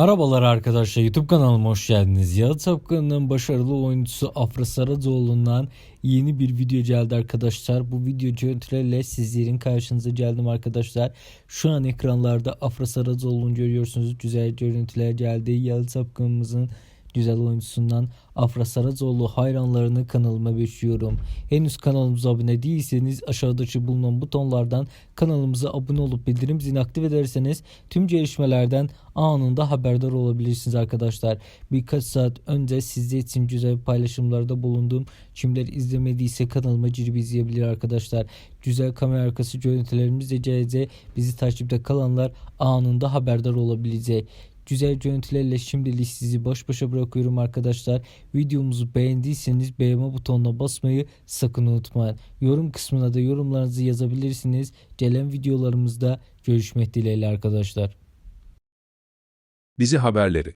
Merhabalar arkadaşlar YouTube kanalıma hoş geldiniz. Yalı Tapkanı'nın başarılı oyuncusu Afra Saracoğlu'ndan yeni bir video geldi arkadaşlar. Bu video görüntülerle sizlerin karşınıza geldim arkadaşlar. Şu an ekranlarda Afra Saracoğlu'nu görüyorsunuz. Güzel görüntüler geldi. Yalı Tapkanımızın güzel oyuncusundan Afra Saracoğlu hayranlarını kanalıma bekliyorum. Henüz kanalımıza abone değilseniz aşağıdaki bulunan butonlardan kanalımıza abone olup bildirim zilini aktif ederseniz tüm gelişmelerden anında haberdar olabilirsiniz arkadaşlar. Birkaç saat önce sizler için güzel paylaşımlarda bulundum. Kimler izlemediyse kanalıma girip izleyebilir arkadaşlar. Güzel kamera arkası görüntülerimiz de. Bizi takipte kalanlar anında haberdar olabilecek. Güzel görüntülerle şimdilik sizi baş başa bırakıyorum arkadaşlar. Videomuzu beğendiyseniz beğenme butonuna basmayı sakın unutmayın. Yorum kısmına da yorumlarınızı yazabilirsiniz. Gelen videolarımızda görüşmek dileğiyle arkadaşlar. Dizi haberleri